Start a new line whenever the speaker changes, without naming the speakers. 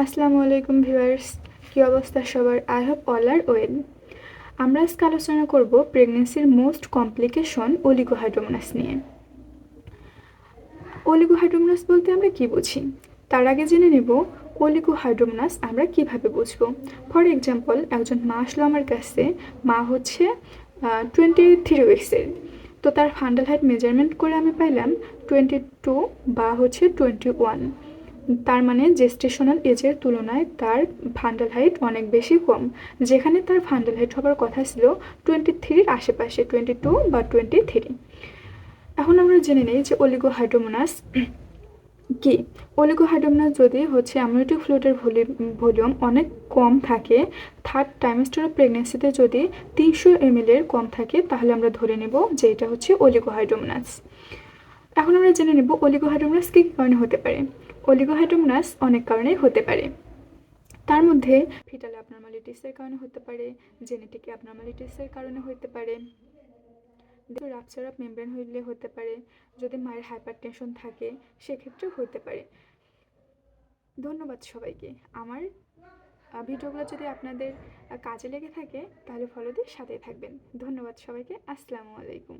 আসসালামু আলাইকুম ভিউয়ার্স, কী অবস্থা সবার? I hope all are well. আমরা আজকে আলোচনা করব প্রেগনেন্সির মোস্ট কমপ্লিকেশন অলিগোহাইড্রোমোনাস নিয়ে। অলিগোহাইড্রোমোনাস বলতে আমরা কি বুঝি? তার আগে জেনে নেব অলিগোহাইড্রোমোনাস আমরা কীভাবে বুঝব। ফর এক্সাম্পল, একজন মা আসলো আমার কাছে, মা হচ্ছে টোয়েন্টি থ্রি উইক্সের তো তার ফান্ডাল হাইট মেজারমেন্ট করে আমি পাইলাম টোয়েন্টি টু বা হচ্ছে টোয়েন্টি ওয়ান তার মানে জেস্টেশনাল এজের তুলনায় তার ফান্ডাল হাইট অনেক বেশি কম। যেখানে তার ফান্ডাল হাইট হবার কথা ছিল টোয়েন্টি থ্রির আশেপাশে টোয়েন্টি টু বা টোয়েন্টি থ্রি এখন আমরা জেনে নিই যে অলিগোহাইড্রোমোনাস কি। অলিগোহাইড্রোমোনাস যদি হচ্ছে অ্যামনিটিক ফ্লুইডের ভলিউম অনেক কম থাকে থার্ড টাইমেস্টার অফ প্রেগনেন্সিতে যদি তিনশো এর কম থাকে, তাহলে আমরা ধরে নেব যে এটা হচ্ছে অলিগোহাইড্রোমোনাস এখন আমরা জেনে নেব অলিগোহাইড্রোমোনাস কী কারণে হতে পারে। অলিগোহাইড্রোমোনাস অনেক কারণেই হতে পারে। তার মধ্যে ফিটাল অ্যাবনর্মালিটিসের কারণে হতে পারে, জেনেটিক অ্যাবনর্মালিটিসের কারণে হতে পারে রাপচার অফ মেমব্রেন হইলে হতে পারে, যদি মায়ের হাইপার টেনশন থাকে, সেক্ষেত্রেও হতে পারে। ধন্যবাদ সবাইকে। আমার ভিডিওগুলো যদি আপনাদের কাজে লেগে থাকে, তাহলে ফলো দিয়ে সাথে থাকবেন। ধন্যবাদ সবাইকে। আসসালামু আলাইকুম।